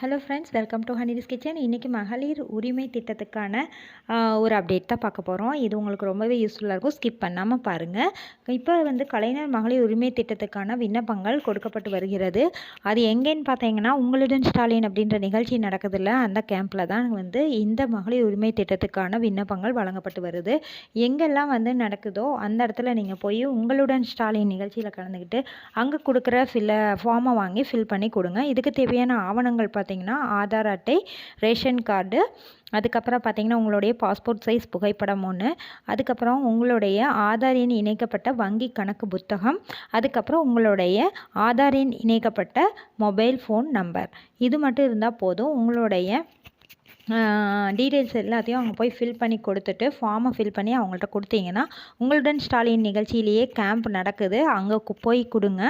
Hello friends welcome to Honey's kitchen இன்றைக்கி மகளிர் உரிமை திட்டத்துக்கான ஒரு அப்டேட் தான் பார்க்க போகிறோம் இது உங்களுக்கு ரொம்பவே யூஸ்ஃபுல்லாக இருக்கும். ஸ்கிப் பண்ணாமல் பாருங்கள் இப்போ வந்து கலைஞர் மகளிர் உரிமை திட்டத்துக்கான விண்ணப்பங்கள் கொடுக்கப்பட்டு வருகிறது. அது எங்கேன்னு பார்த்தீங்கன்னா உங்களுடன் ஸ்டாலின் அப்படின்ற நிகழ்ச்சி நடக்குதுல்ல அந்த கேம்பில் தான் வந்து இந்த மகளிர் உரிமை திட்டத்துக்கான விண்ணப்பங்கள் வழங்கப்பட்டு வருது. எங்கெல்லாம் வந்து நடக்குதோ அந்த இடத்துல நீங்கள் போய் உங்களுடன் ஸ்டாலின் நிகழ்ச்சியில் கலந்துக்கிட்டு அங்கே கொடுக்குற ஃபில்ல ஃபார்மை வாங்கி ஃபில் பண்ணி கொடுங்க. இதுக்கு தேவையான ஆவணங்கள் பார்த்தீங்கன்னா ஆதார் அட்டை ரேஷன் கார்டு அதுக்கப்புறம் பார்த்தீங்கன்னா உங்களுடைய பாஸ்போர்ட் சைஸ் புகைப்படம் ஒன்று அதுக்கப்புறம் உங்களுடைய ஆதார் எண் இணைக்கப்பட்ட வங்கி கணக்கு புத்தகம் அதுக்கப்புறம் உங்களுடைய ஆதார் எண் இணைக்கப்பட்ட மொபைல் ஃபோன் நம்பர். இது மட்டும் இருந்தால் போதும். உங்களுடைய டீட்டெயில்ஸ் எல்லாத்தையும் அவங்க போய் ஃபில் பண்ணி கொடுத்துட்டு ஃபார்மை ஃபில் பண்ணி அவங்கள்ட்ட கொடுத்தீங்கன்னா உங்களுடன் ஸ்டாலின் நிகழ்ச்சியிலேயே கேம்ப் நடக்குது. அங்கே போய் கொடுங்க.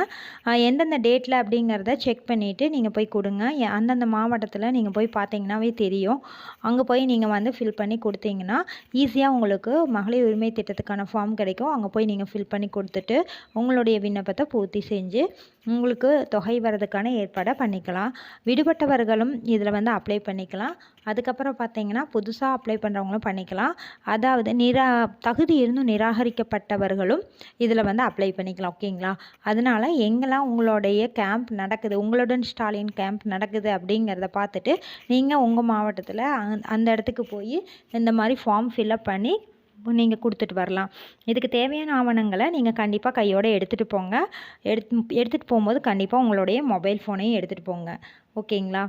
எந்தெந்த டேட்டில் அப்படிங்கிறத செக் பண்ணிவிட்டு நீங்கள் போய் கொடுங்க. அந்தந்த மாவட்டத்தில் நீங்கள் போய் பார்த்தீங்கன்னாவே தெரியும். அங்கே போய் நீங்கள் வந்து ஃபில் பண்ணி கொடுத்தீங்கன்னா ஈஸியாக உங்களுக்கு மகளிர் உரிமை திட்டத்துக்கான ஃபார்ம் கிடைக்கும். அங்கே போய் நீங்கள் ஃபில் பண்ணி கொடுத்துட்டு உங்களுடைய விண்ணப்பத்தை பூர்த்தி செஞ்சு உங்களுக்கு தொகை வரதுக்கான ஏற்பாடை பண்ணிக்கலாம். விடுபட்டவர்களும் இதில் வந்து அப்ளை பண்ணிக்கலாம். அதுக்கு அதுக்கப்புறம் பார்த்தீங்கன்னா புதுசாக அப்ளை பண்ணுறவங்களும் பண்ணிக்கலாம். அதாவது நிரா தகுதி இருந்தும் நிராகரிக்கப்பட்டவர்களும் இதில் வந்து அப்ளை பண்ணிக்கலாம் ஓகேங்களா அதனால எங்கெல்லாம் உங்களுடைய கேம்ப் நடக்குது உங்களுடன் ஸ்டாலின் கேம்ப் நடக்குது அப்படிங்கிறத பார்த்துட்டு நீங்கள் உங்கள் மாவட்டத்தில் அந்த இடத்துக்கு போய் இந்த மாதிரி ஃபார்ம் ஃபில்அப் பண்ணி நீங்கள் கொடுத்துட்டு வரலாம். இதுக்கு தேவையான ஆவணங்களை நீங்கள் கண்டிப்பாக கையோடு எடுத்துகிட்டு போங்க. எடுத்து எடுத்துகிட்டு போகும்போது கண்டிப்பாக உங்களுடைய மொபைல் ஃபோனையும் எடுத்துகிட்டு போங்க. ஓகேங்களா?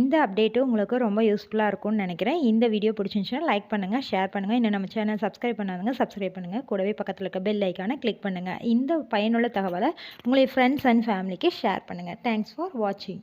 இந்த அப்டேட்டு உங்களுக்கு ரொம்ப யூஸ்ஃபுல்லாக இருக்கும்னு நினைக்கிறேன். இந்த வீடியோ பிடிச்சிருந்துச்சுன்னா லைக் பண்ணுங்கள் ஷேர் பண்ணுங்கள் இன்னும் நம்ம சேனல் சப்ஸ்கிரைப் பண்ணாதுங்க சப்ஸ்கிரைப் பண்ணுங்கள் கூடவே பக்கத்தில் இருக்க பெல் ஐக்கானை கிளிக் பண்ணுங்கள் இந்த பயனுள்ள தகவலை உங்களுடைய ஃப்ரெண்ட்ஸ் அண்ட் ஃபேமிலிக்கு ஷேர் பண்ணுங்கள் தேங்க்ஸ் ஃபார் வாட்சிங்